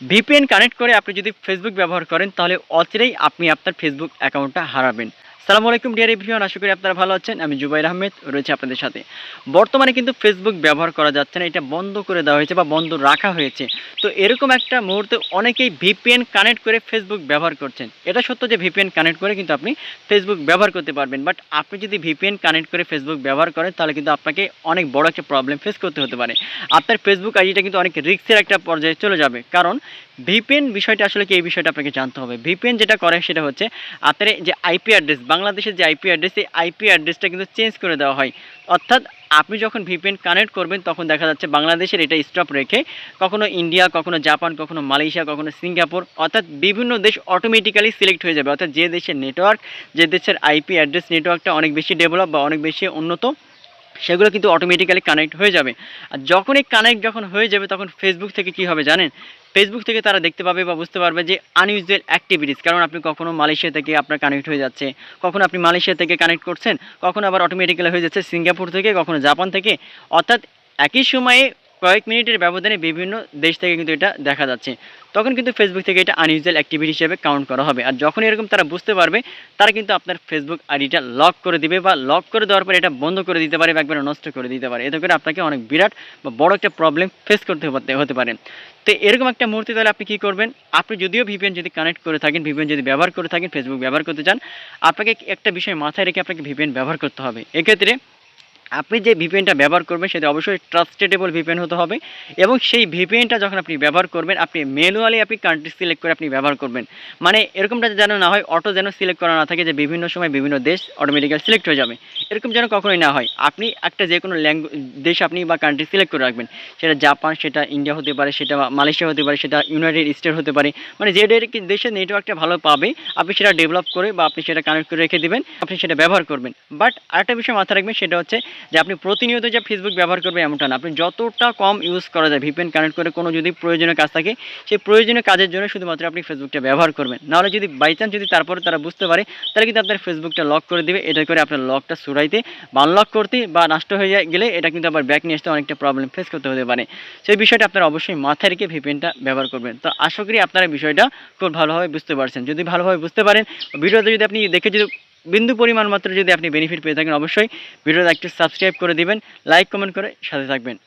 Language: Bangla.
ভিপিএন কানেক্ট করে আপনি যদি ফেসবুক ব্যবহার করেন, তাহলে অচিরেই আপনি আপনার ফেসবুক অ্যাকাউন্টটা হারাবেন। সালামু আলাইকুম ডিয়ার এভরিওয়ান আশা করি আপনারা ভালো আছেন। আমি জুবাইর আহমেদ, রয়েছে আপনাদের সাথে। বর্তমানে কিন্তু ফেসবুক ব্যবহার করা যাচ্ছে না, এটা বন্ধ করে দেওয়া হয়েছে বা বন্ধ রাখা হয়েছে। তো এরকম একটা মুহূর্তে অনেকেই ভিপিএন কানেক্ট করে ফেসবুক ব্যবহার করছেন। এটা সত্য যে ভিপিএন কানেক্ট করে কিন্তু আপনি ফেসবুক ব্যবহার করতে পারবেন। বাট আপনি যদি ভিপিএন কানেক্ট করে ফেসবুক ব্যবহার করেন, তাহলে কিন্তু আপনাকে অনেক বড় একটা প্রবলেম ফেস করতে হতে পারে। আপনার ফেসবুক আইডিটা কিন্তু অনেক রিস্কের একটা পর্যায়ে চলে যাবে। কারণ ভিপিএন বিষয়টা আসলে কি? এই বিষয়টা আপনাকে জানতে হবে। ভিপিএন যেটা করে সেটা হচ্ছে, আপনার যে আইপি অ্যাড্রেস বাংলাদেশের যে আইপি অ্যাড্রেস এই আইপি অ্যাড্রেসটা কিন্তু চেঞ্জ করে দেওয়া হয়। অর্থাৎ আপনি যখন ভিপিএন কানেক্ট করবেন, তখন দেখা যাচ্ছে বাংলাদেশের এটা স্টপ রেখে কখনো ইন্ডিয়া কখনো জাপান কখনো মালয়েশিয়া কখনো সিঙ্গাপুর অর্থাৎ বিভিন্ন দেশ অটোমেটিক্যালি সিলেক্ট হয়ে যাবে। অর্থাৎ যে দেশের নেটওয়ার্ক যে দেশের আইপি অ্যাড্রেস নেটওয়ার্কটা অনেক বেশি ডেভেলপ বা অনেক বেশি উন্নত সেগুলো কিন্তু অটোমেটিক্যালি কানেক্ট হয়ে যাবে। আর যখনই কানেক্ট যখন হয়ে যাবে, তখন ফেসবুক থেকে কি হবে জানেন? ফেসবুক থেকে তারা দেখতে পাবে বা বুঝতে পারবে যে আনইউজুয়াল অ্যাক্টিভিটিস কারণ আপনি কখনো মালয়েশিয়া থেকে আপনার কানেক্ট হয়ে যাচ্ছে, কখনো আপনি মালয়েশিয়া থেকে কানেক্ট করছেন, কখনো আবার অটোমেটিক্যালি হয়ে যাচ্ছে সিঙ্গাপুর থেকে, কখনো জাপান থেকে। অর্থাৎ একই সময়ে কয়েক মিনিটের ব্যবধানে বিভিন্ন দেশ থেকে কিন্তু এটা দেখা যাচ্ছে। তখন কিন্তু ফেসবুক থেকে এটা আনইউজুয়াল অ্যাক্টিভিটি হিসেবে কাউন্ট করা হবে। আর যখন এরকম তারা বুঝতে পারবে, তারা কিন্তু আপনার ফেসবুক আইডিটা লক করে দিবে বা লক করে দেওয়ার পরে এটা বন্ধ করে দিতে পারে বা একবারে নষ্ট করে দিতে পারে। এতে করে আপনাকে অনেক বিরাট বা বড় একটা প্রবলেম ফেস করতে হতে পারে। তো এরকম একটা মুহূর্তে তাহলে আপনি কী করবেন? আপনি যদিও ভিপিএন যদি কানেক্ট করে থাকেন ভিপিএন যদি ব্যবহার করে থাকেন ফেসবুক ব্যবহার করতে চান, আপনাকে একটা বিষয় মাথায় রেখে আপনাকে ভিপিএন ব্যবহার করতে হবে। এক্ষেত্রে আপনি যে ভিপিএনটা ব্যবহার করবেন, সেটা অবশ্যই ট্রাস্টেডেবল ভিপিএন হতে হবে এবং সেই ভিপিএনটা যখন আপনি ব্যবহার করবেন, আপনি ম্যানুয়ালি আপনি কান্ট্রি সিলেক্ট করে আপনি ব্যবহার করবেন। মানে এরকমটা যেন না হয় অটো যেন সিলেক্ট করা না থাকে যে বিভিন্ন সময় বিভিন্ন দেশ অটোমেটিক্যাল সিলেক্ট হয়ে যাবে। এরকম যেন কখনোই না হয়। আপনি একটা যে কোনো দেশ আপনি বা কান্ট্রি সিলেক্ট করে রাখবেন। সেটা জাপান, সেটা ইন্ডিয়া হতে পারে, সেটা মালয়েশিয়া হতে পারে, সেটা ইউনাইটেড স্টেট হতে পারে। মানে যে দেশের নেটওয়ার্কটা ভালো পাবে, আপনি সেটা ডেভেলপ করে বা আপনি সেটা কানেক্ট করে রেখে দেবেন, আপনি সেটা ব্যবহার করবেন। বাট আরেকটা বিষয় মাথায় রাখবেন, সেটা হচ্ছে যে আপনি প্রতিনিয়ত যে ফেসবুক ব্যবহার করবেন এমনটা না। আপনি যতটা কম ইউজ করা যায় ভিপিএন কানেক্ট করে কোনো যদি প্রয়োজনীয় কাজ থাকে, সেই প্রয়োজনীয় কাজের জন্য শুধুমাত্র আপনি ফেসবুকটা ব্যবহার করবেন। নাহলে যদি বাই চান্স যদি তারপরে তারা বুঝতে পারে, তাহলে কিন্তু আপনার ফেসবুকটা লক করে দেবে এটা করে আপনার লকটা সুরাইতে বা আনলক করতে বা নষ্ট হয়ে গেলে এটা কিন্তু আবার ব্যাক নিয়ে আসতে অনেকটা প্রবলেম ফেস করতে হতে পারে। সেই বিষয়টা আপনারা অবশ্যই মাথায় রেখে ভিপিএনটা ব্যবহার করবেন। তো আশা করি আপনারা বিষয়টা খুব ভালোভাবে বুঝতে পারছেন। যদি ভালোভাবে বুঝতে পারেন, ভিডিওতে যদি আপনি দেখে যদি বিন্দু পরিমাণ মাত্র যদি আপনি বেনিফিট পেয়ে থাকেন, অবশ্যই ভিডিওটা একটু সাবস্ক্রাইব করে দিবেন লাইক কমেন্ট করে সাথে থাকবেন।